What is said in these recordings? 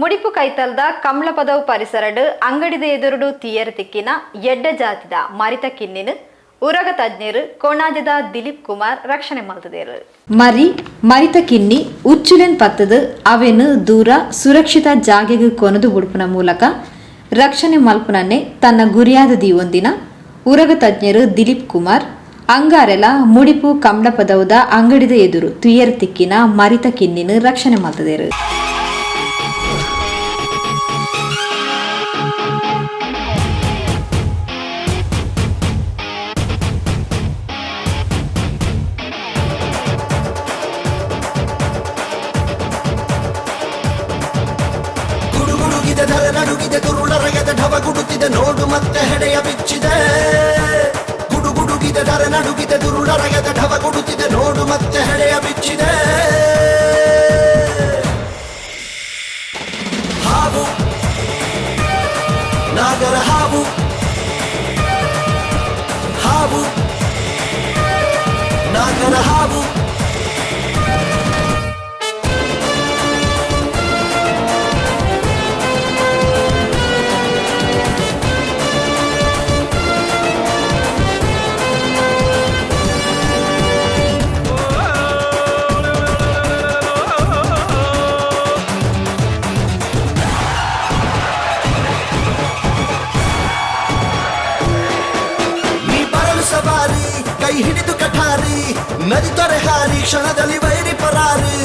ಮುಡಿಪು ಕೈತಲ್ದ ಕಮ್ಲಪದವು ಪರಿಸರಡ್, ಅಂಗಡಿದ ಎದುರುಡು ತೀಯರ್ ತಿಕ್ಕಿನ ಎಡ್ಡ ಜಾತಿದ ಮರಿತ ಕಿನ್ನಿನ ಉರಗ ತಜ್ಞರು, ಕೋಣಾಜದ ದಿಲೀಪ್ ಕುಮಾರ್ ರಕ್ಷಣೆ ಮಾಡ್ತಿದ್ದೇರು ಮರಿ, ಮರಿತ ಕಿನ್ನಿ, ಉಚ್ಚುಲೆನ್ ಪತ್ತದು, ಅವೆನು ದೂರ ಸುರಕ್ಷಿತ ಜಾಗೆಗೆ ಕೊನದು ಬುಡುಪುನ ಮೂಲಕ ರಕ್ಷಣೆ ಮಲ್ಪನನ್ನೇ ತನ್ನ ಗುರಿಯಾದ ದೀವೊಂದಿನ ಉರಗ ತಜ್ಞರು ದಿಲೀಪ್ ಕುಮಾರ್, ಅಂಗಾರೆಲ ಮುಡಿಪು ಕಮ್ಲಪದವುದ ಅಂಗಡಿದ ಎದುರು ತುಯರ್ ತಿಕ್ಕಿನ ಮರಿತ ಕಿನ್ನಿನ ರಕ್ಷಣೆ ಮಾಡ್ತಿದ್ದೇರು ನೋಡು ಮತ್ತೆ ಹೆಡೆಯ ಬಿಚ್ಚಿದೆ. ಗುಡುಗುಡುಗಿದ ದರ ನಡುಗಿದ ದುರುಳರಗದ ಢವ ಗುಡುತ್ತಿದೆ ನೋಡು ಮತ್ತೆ ಹೆಡೆಯ ಬಿಚ್ಚಿದೆ. ಹಾವು, ನಾಗರ ಹಾವು ಹಾವು, ನಾಗರ ಹಾವು. ಕೈ ಹಿಡಿದು ಕಠಾರಿ, ನದಿ ತೊರೆ ಹಾರಿ, ಕ್ಷಣದಲ್ಲಿ ವೈರಿ ಪರಾರಿ.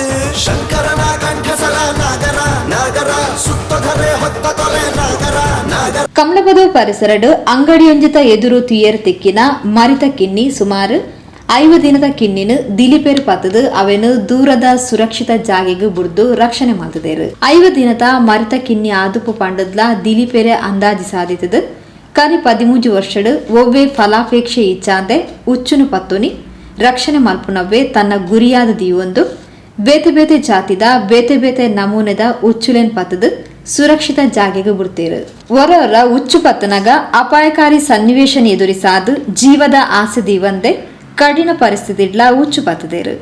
ಶಂಕರನ ಕಂಠಸಲ ನಾಗರ ನಾಗರ, ಸುತ್ತ ಧರೆ, ಹೊತ್ತ ತೊಲೆ ನಾಗರ ನಾಗರ. ಕಮಲಪದ ಪರಿಸರಡು ಅಂಗಡಿಯೊಂಜಿತ ಎದುರು ತುಯರ್ ತಿಕ್ಕಿನ ಮರಿತ ಕಿನ್ನಿ ಸುಮಾರು ಐವ ದಿನದ ಕಿನ್ನಿನ ದಿಲಿಪೇರು ಪತ್ತದು ಅವೆನು ದೂರದ ಸುರಕ್ಷಿತ ಜಾಗೆಗೆ ಬುಡ್ದು ರಕ್ಷಣೆ ಮಾಡ್ತಿದ್ದೇರು ಐವ ದಿನದ ಮರಿತ ಕಿನ್ನಿ ಆದುಪು ಪಂಡದ್ಲ ದಿಲಿಪೇರೆ ಅಂದಾಜಿ ಸಾಧಿತದು. ಕನಿ ಪದಿಮೂಜು ವರ್ಷಡು ಒವ್ವೇ ಫಲಾಪೇಕ್ಷೆ ಇಚ್ಛಾಂದೆ ಉಚ್ಚುನು ಪತ್ತುನಿ ರಕ್ಷಣೆ ಮಲ್ಪುನವ್ವೆ ತನ್ನ ಗುರಿಯಾದ ದೀವೊಂದು ಬೇತೆ ಬೇತೆ ಜಾತಿದ ಬೇತೆ ಬೇತೆ ನಮೂನೆದ ಉಚ್ಚುಲೆನ್ ಪತ್ತದು ಸುರಕ್ಷಿತ ಜಾಗೆಗೆ ಬಿಡ್ತೀರು ಹೊರವರ ಉಚ್ಚು ಪತ್ತನಗ ಅಪಾಯಕಾರಿ ಸನ್ನಿವೇಶನ ಎದುರಿಸಾದು ಜೀವದ ಆಸೆ ದೀವಂದೆ ಕಠಿಣ ಪರಿಸ್ಥಿತಿಡ್ಲ ಉಚ್ಚು ಪತ್ತದೇರು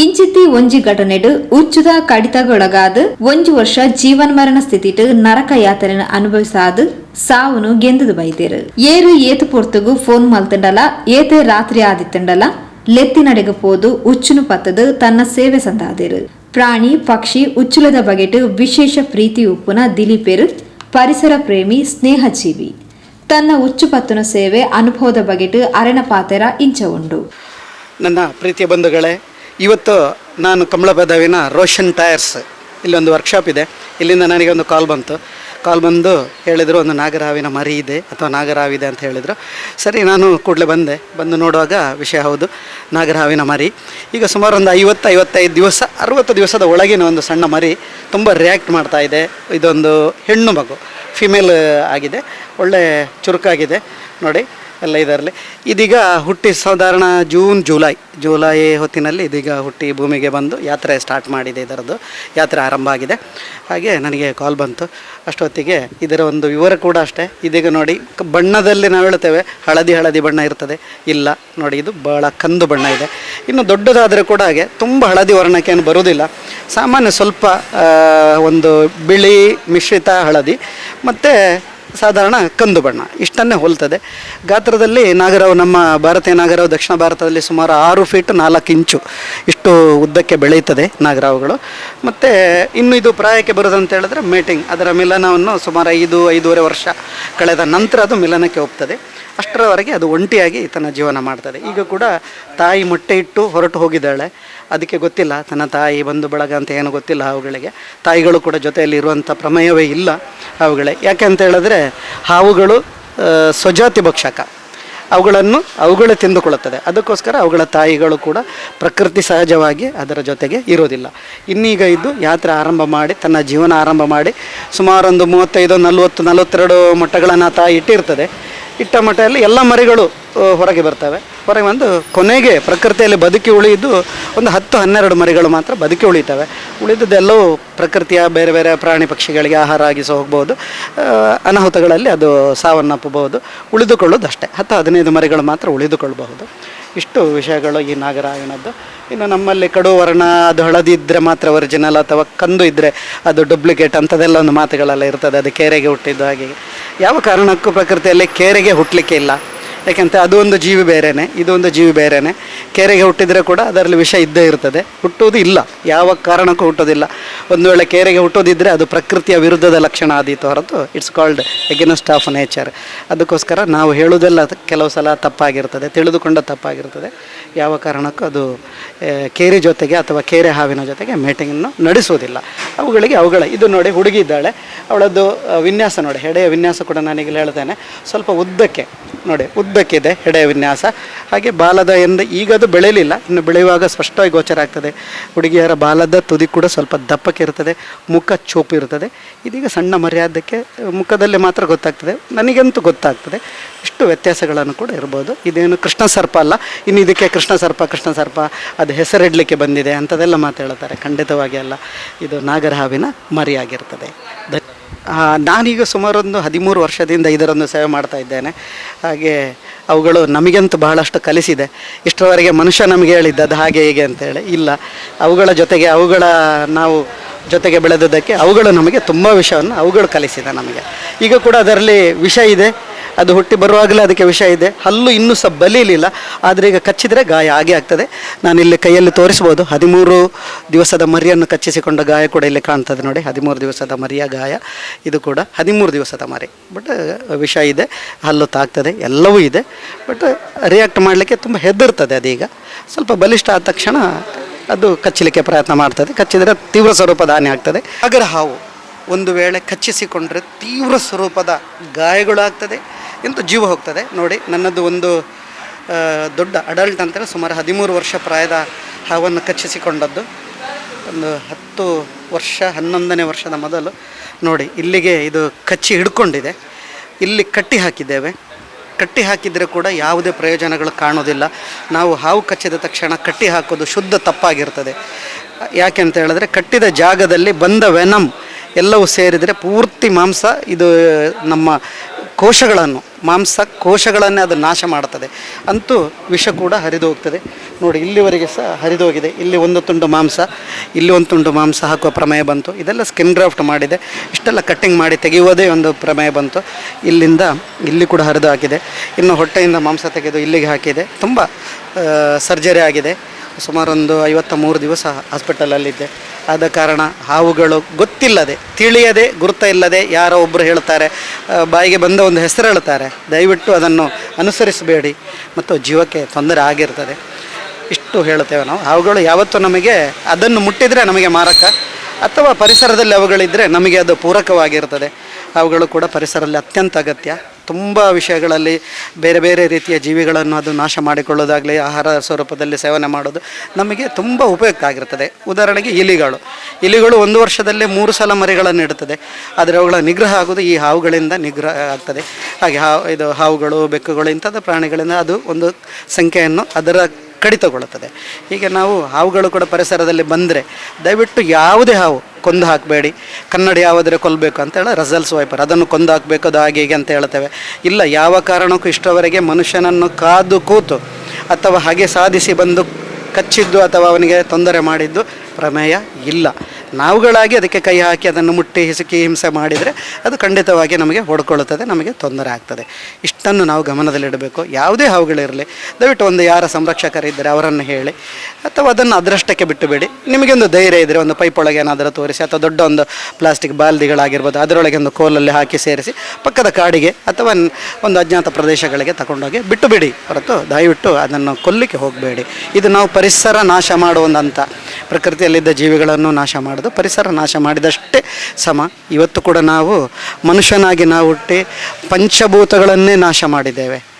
ಇಂಚಿತ್ತಿ ಒಂಜಿ ಘಟನೆಡ್ ಉಚ್ಚುದ ಕಡಿತಗೊಳಗಾದ ಒಂಜು ವರ್ಷ ಜೀವನ್ ಮರಣ ಸ್ಥಿತಿಟ್ ನರಕ ಯಾತನೆನ ಅನುಭವಿಸಾದ್ ಸಾವುನು ಗೆಂದದು ಬೈದೇರು ಏರು ಏತು ಪೊರ್ತುಗು ಫೋನ್ ಮಲ್ತಂಡಲ, ಏತೆ ರಾತ್ರಿ ಆದಿತ್ತಂಡಲ ಲೆತ್ತಿ ನಡೆಗ ಪೋದು ಉಚ್ಚುನು ಪತ್ತದು ತನ್ನ ಸೇವೆ ಸಂದಾದೇರು. ಪ್ರಾಣಿ, ಪಕ್ಷಿ ಉಚ್ಚುಲದ ಬಗೆಟ್ ವಿಶೇಷ ಪ್ರೀತಿ ಉಪ್ಪುನ ದಿಲೀಪೇರು, ಪರಿಸರ ಪ್ರೇಮಿ ಸ್ನೇಹಜೀವಿ ತನ್ನ ಉಚ್ಚು ಪತ್ತನ ಸೇವೆ ಅನುಭವದ ಬಗೆಟ್ ಅರೆನ ಪಾತೆರ ಇಂಚ ಉಂಡು ನನ್ನ ಪ್ರೀತಿಯ ಬಂಧುಗಳೇ ಇವತ್ತು ನಾನು ಕಮಲಪದವಿನ ರೋಷನ್ ಟೈರ್ಸ್. ಇಲ್ಲೊಂದು ವರ್ಕ್ಶಾಪ್ ಇದೆ. ಇಲ್ಲಿಂದ ನನಗೆ ಒಂದು ಕಾಲ್ ಬಂತು. ಕಾಲ್ ಬಂದು ಹೇಳಿದರು, ಒಂದು ನಾಗರಹಾವಿನ ಮರಿ ಇದೆ ಅಥವಾ ನಾಗರಹಾವಿದೆ ಅಂತ ಹೇಳಿದರು. ಸರಿ, ನಾನು ಕೂಡಲೇ ಬಂದೆ. ಬಂದು ನೋಡುವಾಗ ವಿಷಯ ಹೌದು ನಾಗರಹಾವಿನ ಮರಿ. ಈಗ ಸುಮಾರು ಒಂದು ಐವತ್ತು, ಐವತ್ತೈದು ದಿವಸ, ಅರುವತ್ತು ದಿವಸದ ಒಳಗಿನ ಒಂದು ಸಣ್ಣ ಮರಿ ತುಂಬ ರಿಯಾಕ್ಟ್ ಮಾಡ್ತಾ ಇದೆ. ಇದೊಂದು ಹೆಣ್ಣು ಮಗು ಫಿಮೇಲ್ ಆಗಿದೆ. ಒಳ್ಳೆ ಚುರುಕಾಗಿದೆ. ನೋಡಿ ಎಲ್ಲ ಇದರಲ್ಲಿ ಇದೀಗ ಹುಟ್ಟಿ ಸಾಧಾರಣ ಜೂನ್, ಜುಲೈ ಜುಲೈ ಹೊತ್ತಿನಲ್ಲಿ ಇದೀಗ ಹುಟ್ಟಿ ಭೂಮಿಗೆ ಬಂದು ಯಾತ್ರೆ ಸ್ಟಾರ್ಟ್ ಮಾಡಿದೆ ಇದರದ್ದು. ಯಾತ್ರೆ ಆರಂಭ ಆಗಿದೆ. ಹಾಗೆ ನನಗೆ ಕಾಲ್ ಬಂತು. ಅಷ್ಟೊತ್ತಿಗೆ ಇದರ ಒಂದು ವಿವರ ಕೂಡ ಅಷ್ಟೇ. ಇದೀಗ ನೋಡಿ, ಬಣ್ಣದಲ್ಲಿ ನಾವು ಹೇಳ್ತೇವೆ ಹಳದಿ ಹಳದಿ ಬಣ್ಣ ಇರ್ತದೆ. ಇಲ್ಲ, ನೋಡಿ, ಇದು ಭಾಳ ಕಂದು ಬಣ್ಣ ಇದೆ. ಇನ್ನು ದೊಡ್ಡದಾದರೂ ಕೂಡ ಹಾಗೆ, ತುಂಬ ಹಳದಿ ವರ್ಣಕ್ಕೆ ಏನು ಬರುವುದಿಲ್ಲ. ಸಾಮಾನ್ಯ ಸ್ವಲ್ಪ ಒಂದು ಬಿಳಿ, ಮಿಶ್ರಿತ ಹಳದಿ. ಮತ್ತು ಸಾಧಾರಣ ಕಂದು ಬಣ್ಣ. ಇಷ್ಟನ್ನೇ ಹೋಲ್ತದೆ. ಗಾತ್ರದಲ್ಲಿ ನಾಗರಾವ್ ನಮ್ಮ ಭಾರತೀಯ ನಾಗರಾವ್ ದಕ್ಷಿಣ ಭಾರತದಲ್ಲಿ ಸುಮಾರು ಆರು ಫೀಟ್ ನಾಲ್ಕು ಇಂಚು ಇಷ್ಟು ಉದ್ದಕ್ಕೆ ಬೆಳೆಯುತ್ತದೆ ನಾಗರಾವುಗಳು. ಮತ್ತು ಇನ್ನು ಇದು ಪ್ರಾಯಕ್ಕೆ ಬರೋದಂತ ಹೇಳಿದ್ರೆ ಮೇಟಿಂಗ್ ಅದರ ಮಿಲನವನ್ನು ಸುಮಾರು ಐದು, ಐದೂವರೆ ವರ್ಷ ಕಳೆದ ನಂತರ ಅದು ಮಿಲನಕ್ಕೆ ಹೋಗ್ತದೆ. ಅಷ್ಟರವರೆಗೆ ಅದು ಒಂಟಿಯಾಗಿ ತನ್ನ ಜೀವನ ಮಾಡ್ತದೆ. ಈಗ ಕೂಡ ತಾಯಿ ಮೊಟ್ಟೆ ಇಟ್ಟು ಹೊರಟು ಹೋಗಿದ್ದಾಳೆ. ಅದಕ್ಕೆ ಗೊತ್ತಿಲ್ಲ, ತನ್ನ ತಾಯಿ ಬಂಧು ಬಳಗ ಅಂತ ಏನು ಗೊತ್ತಿಲ್ಲ ಅವುಗಳಿಗೆ ತಾಯಿಗಳು ಕೂಡ ಜೊತೆಯಲ್ಲಿ ಇರುವಂಥ ಪ್ರಮೇಯವೇ ಇಲ್ಲ ಅವುಗಳೇ ಯಾಕೆ ಅಂತ ಹೇಳಿದ್ರೆ ಹಾವುಗಳು ಸ್ವಜಾತಿ ಭಕ್ಷಕ. ಅವುಗಳನ್ನು ಅವುಗಳೇ ತಿಂದುಕೊಳ್ಳುತ್ತದೆ. ಅದಕ್ಕೋಸ್ಕರ ಅವುಗಳ ತಾಯಿಗಳು ಕೂಡ ಪ್ರಕೃತಿ ಸಹಜವಾಗಿ ಅದರ ಜೊತೆಗೆ ಇರೋದಿಲ್ಲ ಇನ್ನೀಗ ಇದ್ದು ಯಾತ್ರೆ ಆರಂಭ ಮಾಡಿ, ತನ್ನ ಜೀವನ ಆರಂಭ ಮಾಡಿ ಸುಮಾರೊಂದು ಮೂವತ್ತೈದು, ನಲವತ್ತು, ನಲವತ್ತೆರಡು ಮೊಟ್ಟೆಗಳನ್ನು ತಾಯಿ ಇಟ್ಟಿರ್ತದೆ. ಇಟ್ಟ ಮಟ್ಟದಲ್ಲಿ ಎಲ್ಲ ಮರಿಗಳು ಹೊರಗೆ ಬರ್ತವೆ. ಹೊರಗೆ ಬಂದು ಕೊನೆಗೆ ಪ್ರಕೃತಿಯಲ್ಲಿ ಬದುಕಿ ಉಳಿದು ಒಂದು ಹತ್ತು ಹನ್ನೆರಡು ಮರಿಗಳು ಮಾತ್ರ ಬದುಕಿ ಉಳಿತವೆ. ಉಳಿದದ್ದೆಲ್ಲವೂ ಪ್ರಕೃತಿಯ ಬೇರೆ ಬೇರೆ ಪ್ರಾಣಿ ಪಕ್ಷಿಗಳಿಗೆ ಆಹಾರ ಆಗಿಸ ಹೋಗ್ಬೋದು. ಅನಾಹುತಗಳಲ್ಲಿ ಅದು ಸಾವನ್ನಪ್ಪಬಹುದು. ಉಳಿದುಕೊಳ್ಳೋದು ಅಷ್ಟೇ ಹತ್ತು ಹದಿನೈದು ಮರಿಗಳು ಮಾತ್ರ ಉಳಿದುಕೊಳ್ಳಬಹುದು. ಇಷ್ಟು ವಿಷಯಗಳು ಈ ನಾಗರಾಯಣದ್ದು ಇನ್ನು ನಮ್ಮಲ್ಲಿ ಕಡು ವರ್ಣ ಅದು ಹಳದಿ ಇದ್ದರೆ ಮಾತ್ರ ಒರಿಜಿನಲ್ ಅಥವಾ ಕಂದು ಇದ್ದರೆ ಅದು ಡುಪ್ಲಿಕೇಟ್ ಅಂಥದ್ದೆಲ್ಲ ಒಂದು ಮಾತುಗಳೆಲ್ಲ ಇರ್ತದೆ. ಅದು ಕೇರೆಗೆ ಹುಟ್ಟಿದ್ದು ಹಾಗೆ. ಯಾವ ಕಾರಣಕ್ಕೂ ಪ್ರಕೃತಿಯಲ್ಲಿ ಕೇರೆಗೆ ಹುಟ್ಟಲಿಕ್ಕೆ ಇಲ್ಲ. ಯಾಕೆಂತ ಅದು ಒಂದು ಜೀವಿ ಬೇರೆನೆ, ಇದೊಂದು ಜೀವಿ ಬೇರೆನೆ. ಕೆರೆಗೆ ಹುಟ್ಟಿದರೆ ಕೂಡ ಅದರಲ್ಲಿ ವಿಷ ಇದ್ದೇ ಇರ್ತದೆ. ಹುಟ್ಟುವುದು ಇಲ್ಲ, ಯಾವ ಕಾರಣಕ್ಕೂ ಹುಟ್ಟೋದಿಲ್ಲ. ಒಂದು ವೇಳೆ ಕೆರೆಗೆ ಹುಟ್ಟೋದಿದ್ದರೆ ಅದು ಪ್ರಕೃತಿಯ ವಿರುದ್ಧದ ಲಕ್ಷಣ ಆದೀತು ಹೊರತು it's called against of nature ಅದಕ್ಕೋಸ್ಕರ ನಾವು ಹೇಳೋದೆಲ್ಲ ಕೆಲವು ಸಲ ತಪ್ಪಾಗಿರ್ತದೆ, ತಿಳಿದುಕೊಂಡ ತಪ್ಪಾಗಿರ್ತದೆ. ಯಾವ ಕಾರಣಕ್ಕೂ ಅದು ಕೇರಿ ಜೊತೆಗೆ ಅಥವಾ ಕೇರೆ ಹಾವಿನ ಜೊತೆಗೆ ಮೀಟಿಂಗನ್ನು ನಡೆಸುವುದಿಲ್ಲ. ಅವುಗಳಿಗೆ ಅವುಗಳ, ಇದು ನೋಡಿ ಹುಡುಗಿ ಇದ್ದಾಳೆ, ಅವಳದ್ದು ವಿನ್ಯಾಸ ನೋಡಿ, ಹೆಡೆಯ ವಿನ್ಯಾಸ ಕೂಡ ನಾನೀಗಲೇ ಹೇಳ್ತೇನೆ. ಸ್ವಲ್ಪ ಉದ್ದಕ್ಕೆ ನೋಡಿ ಉದ್ದಕ್ಕಿದೆ ಹೆಡೆಯ ವಿನ್ಯಾಸ. ಹಾಗೆ ಬಾಲದ ಎಂದು ಈಗ ಅದು ಬೆಳೆಯಲಿಲ್ಲ. ಇನ್ನು ಬೆಳೆಯುವಾಗ ಸ್ಪಷ್ಟವಾಗಿ ಗೋಚರ ಆಗ್ತದೆ ಹುಡುಗಿಯರ ಬಾಲದ ತುದಿ ಕೂಡ ಸ್ವಲ್ಪ ದಪ್ಪಕ್ಕೆ ಇರ್ತದೆ ಮುಖ ಚೂಪು ಇರ್ತದೆ ಇದೀಗ ಸಣ್ಣ ಮರ್ಯಾದಕ್ಕೆ ಮುಖದಲ್ಲಿ ಮಾತ್ರ ಗೊತ್ತಾಗ್ತದೆ. ನನಗಂತೂ ಗೊತ್ತಾಗ್ತದೆ. ಇಷ್ಟು ವ್ಯತ್ಯಾಸಗಳನ್ನು ಕೂಡ ಇರ್ಬೋದು. ಇದೇನು ಕೃಷ್ಣ ಸರ್ಪ ಅಲ್ಲ. ಇನ್ನು ಇದಕ್ಕೆ ಕೃಷ್ಣ ಸರ್ಪ ಕೃಷ್ಣ ಸರ್ಪ, ಅದು ಹೆಸರಿಡಲಿಕ್ಕೆ ಬಂದಿದೆ ಅಂಥದ್ದೆಲ್ಲ ಮಾತು ಹೇಳ್ತಾರೆ. ಖಂಡಿತವಾಗಿ ಅಲ್ಲ. ಇದು ನಾಗರಹಾವಿನ ಮರಿಯಾಗಿರ್ತದೆ. ನಾನೀಗ ಸುಮಾರೊಂದು ಹದಿಮೂರು ವರ್ಷದಿಂದ ಇದರನ್ನು ಸೇವೆ ಮಾಡ್ತಾ ಇದ್ದೇನೆ. ಹಾಗೆ ಅವುಗಳು ನಮಗಂತೂ ಬಹಳಷ್ಟು ಕಲಿಸಿದೆ. ಇಷ್ಟರವರೆಗೆ ಮನುಷ್ಯ ನಮಗೆ ಹೇಳಿದ್ದು ಅದು ಹಾಗೆ ಹೀಗೆ ಅಂತೇಳಿ ಇಲ್ಲ, ಅವುಗಳ ಜೊತೆಗೆ ಅವುಗಳ ನಾವು ಜೊತೆಗೆ ಬೆಳೆದದ್ದಕ್ಕೆ ಅವುಗಳು ನಮಗೆ ತುಂಬ ವಿಷಯವನ್ನು ಅವುಗಳು ಕಲಿಸಿದೆ ನಮಗೆ. ಈಗ ಕೂಡ ಅದರಲ್ಲಿ ವಿಷ ಇದೆ. ಅದು ಹುಟ್ಟಿ ಬರುವಾಗಲೇ ಅದಕ್ಕೆ ವಿಷ ಇದೆ. ಹಲ್ಲು ಇನ್ನೂ ಸಹ ಬಲಿಲಿಲ್ಲ. ಆದರೆ ಈಗ ಕಚ್ಚಿದರೆ ಗಾಯ ಆಗೇ ಆಗ್ತದೆ. ನಾನು ಇಲ್ಲಿ ಕೈಯಲ್ಲಿ ತೋರಿಸ್ಬೋದು. ಹದಿಮೂರು ದಿವಸದ ಮರಿಯನ್ನು ಕಚ್ಚಿಸಿಕೊಂಡ ಗಾಯ ಕೂಡ ಇಲ್ಲಿ ಕಾಣ್ತದೆ ನೋಡಿ. ಹದಿಮೂರು ದಿವಸದ ಮರಿಯ ಗಾಯ. ಇದು ಕೂಡ ಹದಿಮೂರು ದಿವಸದ ಮರಿ. ಬಟ್ ವಿಷ ಇದೆ. ಹಲ್ಲು ತಾಗ್ತದೆ. ಎಲ್ಲವೂ ಇದೆ. ಬಟ್ ರಿಯಾಕ್ಟ್ ಮಾಡಲಿಕ್ಕೆ ತುಂಬ ಹೆದರ್ತದೆ ಅದೀಗ. ಸ್ವಲ್ಪ ಬಲಿಷ್ಠ ಆದ ತಕ್ಷಣ ಅದು ಕಚ್ಚಲಿಕ್ಕೆ ಪ್ರಯತ್ನ ಮಾಡ್ತದೆ. ಕಚ್ಚಿದರೆ ತೀವ್ರ ಸ್ವರೂಪದ ಹಾನಿ ಆಗ್ತದೆ. ಅಗರ ಹಾವು. ಒಂದು ವೇಳೆ ಕಚ್ಚಿಸಿಕೊಂಡ್ರೆ ತೀವ್ರ ಸ್ವರೂಪದ ಗಾಯಗಳಾಗ್ತದೆ ಎಂದು ಜೀವ ಹೋಗ್ತದೆ. ನೋಡಿ, ನನ್ನದು ಒಂದು ದೊಡ್ಡ ಅಡಲ್ಟ್ ಅಂತೇಳಿ ಸುಮಾರು ಹದಿಮೂರು ವರ್ಷ ಪ್ರಾಯದ ಹಾವನ್ನು ಕಚ್ಚಿಸಿಕೊಂಡದ್ದು. ಒಂದು ಹತ್ತು ವರ್ಷ, ಹನ್ನೊಂದನೇ ವರ್ಷದ ಮೊದಲು. ನೋಡಿ, ಇಲ್ಲಿಗೆ ಇದು ಕಚ್ಚಿ ಹಿಡ್ಕೊಂಡಿದೆ. ಇಲ್ಲಿ ಕಟ್ಟಿ ಹಾಕಿದ್ದೇವೆ. ಕಟ್ಟಿ ಹಾಕಿದರೆ ಕೂಡ ಯಾವುದೇ ಪ್ರಯೋಜನಗಳು ಕಾಣೋದಿಲ್ಲ ನಾವು ಹಾವು ಕಚ್ಚಿದ ತಕ್ಷಣ ಕಟ್ಟಿ ಹಾಕೋದು ಶುದ್ಧ ತಪ್ಪಾಗಿರ್ತದೆ. ಯಾಕೆ ಅಂತ ಹೇಳಿದ್ರೆ, ಕಟ್ಟಿದ ಜಾಗದಲ್ಲಿ ಬಂದ ವೆನಮ್ ಎಲ್ಲವೂ ಸೇರಿದರೆ ಪೂರ್ತಿ ಮಾಂಸ ಇದು ನಮ್ಮ ಕೋಶಗಳನ್ನು, ಮಾಂಸ ಕೋಶಗಳನ್ನೇ ಅದು ನಾಶ ಮಾಡುತ್ತದೆ ಅಂತೂ ವಿಷ ಕೂಡ ಹರಿದು ಹೋಗ್ತದೆ. ನೋಡಿ, ಇಲ್ಲಿವರೆಗೆ ಸಹ ಹರಿದೋಗಿದೆ ಇಲ್ಲಿ ಒಂದು ತುಂಡು ಮಾಂಸ, ಇಲ್ಲಿ ಒಂದು ತುಂಡು ಮಾಂಸ ಹಾಕುವ ಪ್ರಮೇಯ ಬಂತು. ಇದೆಲ್ಲ ಸ್ಕಿನ್ ಗ್ರಾಫ್ಟ್ ಮಾಡಿದೆ. ಇಷ್ಟೆಲ್ಲ ಕಟ್ಟಿಂಗ್ ಮಾಡಿ ತೆಗೆಯುವುದೇ ಒಂದು ಪ್ರಮೇಯ ಬಂತು. ಇಲ್ಲಿಂದ, ಇಲ್ಲಿ ಕೂಡ ಹರಿದು ಹಾಕಿದೆ. ಇನ್ನು ಹೊಟ್ಟೆಯಿಂದ ಮಾಂಸ ತೆಗೆದು ಇಲ್ಲಿಗೆ ಹಾಕಿದೆ. ತುಂಬ ಸರ್ಜರಿ ಆಗಿದೆ. ಸುಮಾರೊಂದು ಐವತ್ತ ಮೂರು ದಿವಸ ಹಾಸ್ಪಿಟಲಲ್ಲಿದ್ದೆ. ಆದ ಕಾರಣ ಹಾವುಗಳು ಗೊತ್ತಿಲ್ಲದೆ, ತಿಳಿಯದೆ, ಗುರುತ ಇಲ್ಲದೆ ಯಾರೋ ಒಬ್ಬರು ಹೇಳ್ತಾರೆ ಬಾಯಿಗೆ ಬಂದ ಒಂದು ಹೆಸರು ಹೇಳ್ತಾರೆ. ದಯವಿಟ್ಟು ಅದನ್ನು ಅನುಸರಿಸಬೇಡಿ ಮತ್ತು ಜೀವಕ್ಕೆ ತೊಂದರೆ ಆಗಿರ್ತದೆ. ಇಷ್ಟು ಹೇಳ್ತೇವೆ ನಾವು. ಹಾವುಗಳು ಯಾವತ್ತೂ ನಮಗೆ ಅದನ್ನು ಮುಟ್ಟಿದರೆ ನಮಗೆ ಮಾರಕ, ಅಥವಾ ಪರಿಸರದಲ್ಲಿ ಅವುಗಳಿದ್ದರೆ ನಮಗೆ ಅದು ಪೂರಕವಾಗಿರ್ತದೆ. ಅವುಗಳು ಕೂಡ ಪರಿಸರದಲ್ಲಿ ಅತ್ಯಂತ ಅಗತ್ಯ. ತುಂಬ ವಿಷಯಗಳಲ್ಲಿ ಬೇರೆ ಬೇರೆ ರೀತಿಯ ಜೀವಿಗಳನ್ನು ಅದು ನಾಶ ಮಾಡಿಕೊಳ್ಳೋದಾಗಲಿ, ಆಹಾರ ಸ್ವರೂಪದಲ್ಲಿ ಸೇವನೆ ಮಾಡೋದು ನಮಗೆ ತುಂಬ ಉಪಯುಕ್ತ ಆಗಿರ್ತದೆ. ಉದಾಹರಣೆಗೆ ಇಲಿಗಳು. ಇಲಿಗಳು ಒಂದು ವರ್ಷದಲ್ಲೇ ಮೂರು ಸಲ ಮರಿಗಳನ್ನು ಇಡುತ್ತದೆ ಆದರೆ ಅವುಗಳ ನಿಗ್ರಹ ಆಗೋದು ಈ ಹಾವುಗಳಿಂದ ನಿಗ್ರಹ ಆಗ್ತದೆ. ಹಾಗೆ ಹಾವು ಇದು ಹಾವುಗಳು, ಬೆಕ್ಕುಗಳು ಇಂಥದ್ದು ಪ್ರಾಣಿಗಳಿಂದ ಅದು ಒಂದು ಸಂಖ್ಯೆಯನ್ನು ಅದರ ಕಡಿತಗೊಳ್ಳುತ್ತದೆ. ಹೀಗೆ ನಾವು ಹಾವುಗಳು ಕೂಡ ಪರಿಸರದಲ್ಲಿ ಬಂದರೆ ದಯವಿಟ್ಟು ಯಾವುದೇ ಹಾವು ಕೊಂದು ಹಾಕಬೇಡಿ. ಕನ್ನಡಿ ಯಾವುದರೆ ಕೊಲ್ಲಬೇಕು ಅಂತೇಳಿ ರಸಲ್ಸ್ ವೈಪರ್ ಅದನ್ನು ಕೊಂದು ಹಾಕಬೇಕು, ಅದು ಹಾಗೆ ಹೀಗೆ ಅಂತ ಹೇಳ್ತೇವೆ. ಇಲ್ಲ, ಯಾವ ಕಾರಣಕ್ಕೂ ಇಷ್ಟವರೆಗೆ ಮನುಷ್ಯನನ್ನು ಕಾದು ಕೂತು ಅಥವಾ ಹಾಗೆ ಸಾಧಿಸಿ ಬಂದು ಕಚ್ಚಿದ್ದು ಅಥವಾ ಅವನಿಗೆ ತೊಂದರೆ ಮಾಡಿದ್ದು ಪ್ರಮೇಯ ಇಲ್ಲ. ನಾವುಗಳಾಗಿ ಅದಕ್ಕೆ ಕೈ ಹಾಕಿ ಅದನ್ನು ಮುಟ್ಟಿ ಹಿಸುಕಿ ಹಿಂಸೆ ಮಾಡಿದರೆ ಅದು ಖಂಡಿತವಾಗಿ ನಮಗೆ ಹೊಡ್ಕೊಳ್ಳುತ್ತದೆ, ನಮಗೆ ತೊಂದರೆ ಆಗ್ತದೆ. ಇಷ್ಟನ್ನು ನಾವು ಗಮನದಲ್ಲಿಡಬೇಕು. ಯಾವುದೇ ಹಾವುಗಳಿರಲಿ, ದಯವಿಟ್ಟು ಒಂದು ಯಾರ ಸಂರಕ್ಷಕರಿದ್ದರೆ ಅವರನ್ನು ಹೇಳಿ, ಅಥವಾ ಅದನ್ನು ಅದೃಷ್ಟಕ್ಕೆ ಬಿಟ್ಟುಬೇಡಿ. ನಿಮಗೆ ಒಂದು ಧೈರ್ಯ ಇದ್ದರೆ ಒಂದು ಪೈಪ್ ಒಳಗೆ ಏನಾದರೂ ತೋರಿಸಿ, ಅಥವಾ ದೊಡ್ಡ ಒಂದು ಪ್ಲಾಸ್ಟಿಕ್ ಬಾಲ್ದಿಗಳಾಗಿರ್ಬೋದು, ಅದರೊಳಗೆ ಒಂದು ಕೋಲಲ್ಲಿ ಹಾಕಿ ಸೇರಿಸಿ, ಪಕ್ಕದ ಕಾಡಿಗೆ ಅಥವಾ ಒಂದು ಅಜ್ಞಾತ ಪ್ರದೇಶಗಳಿಗೆ ತಗೊಂಡೋಗಿ ಬಿಟ್ಟುಬಿಡಿ. ಹೊರತು ದಯವಿಟ್ಟು ಅದನ್ನು ಕೊಲ್ಲಿಕ್ಕೆ ಹೋಗಬೇಡಿ. ಇದು ನಾವು ಪರಿಸರ ನಾಶ ಮಾಡುವಂಥ ಪ್ರಕೃತಿಯಲ್ಲಿದ್ದ ಜೀವಿಗಳನ್ನು ನಾಶ ಮಾಡೋದು ಪರಿಸರ ನಾಶ ಮಾಡಿದಷ್ಟೇ ಸಮ. ಇವತ್ತು ಕೂಡ ನಾವು ಮನುಷ್ಯನಾಗಿ ನಾವು ಹುಟ್ಟಿ ಪಂಚಭೂತಗಳನ್ನೇ ನಾಶ ಮಾಡಿದ್ದೇವೆ.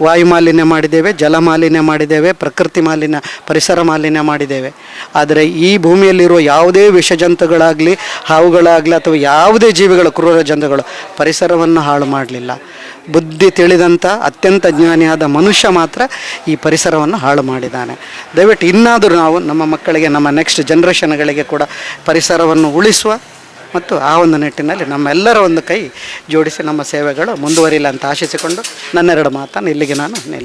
ವಾಯು ಮಾಲಿನ್ಯ ಮಾಡಿದ್ದೇವೆ ಜಲ ಮಾಲಿನ್ಯ ಮಾಡಿದ್ದೇವೆ, ಪ್ರಕೃತಿ ಮಾಲಿನ್ಯ, ಪರಿಸರ ಮಾಲಿನ್ಯ ಮಾಡಿದ್ದೇವೆ. ಆದರೆ ಈ ಭೂಮಿಯಲ್ಲಿರುವ ಯಾವುದೇ ವಿಷಜಂತುಗಳಾಗಲಿ, ಹಾವುಗಳಾಗಲಿ ಅಥವಾ ಯಾವುದೇ ಜೀವಿಗಳು, ಕ್ರೂರ ಜಂತುಗಳು ಪರಿಸರವನ್ನು ಹಾಳು ಮಾಡಲಿಲ್ಲ. ಬುದ್ಧಿ ತಿಳಿದಂಥ ಅತ್ಯಂತ ಜ್ಞಾನಿಯಾದ ಮನುಷ್ಯ ಮಾತ್ರ ಈ ಪರಿಸರವನ್ನು ಹಾಳು ಮಾಡಿದ್ದಾನೆ. ದಯವಿಟ್ಟು ಇನ್ನಾದರೂ ನಾವು ನಮ್ಮ ಮಕ್ಕಳಿಗೆ, ನಮ್ಮ ನೆಕ್ಸ್ಟ್ ಜನ್ರೇಷನ್ಗಳಿಗೆ ಕೂಡ ಪರಿಸರವನ್ನು ಉಳಿಸುವ ಮತ್ತು ಆ ಒಂದು ನಿಟ್ಟಿನಲ್ಲಿ ನಮ್ಮೆಲ್ಲರ ಒಂದು ಕೈ ಜೋಡಿಸಿ ನಮ್ಮ ಸೇವೆಗಳು ಮುಂದುವರಿಲ್ಲ ಅಂತ ಆಶಿಸಿಕೊಂಡು ನನ್ನೆರಡು ಮಾತನ್ನು ಇಲ್ಲಿಗೆ ನಾನು ನಿಲ್ಲಿ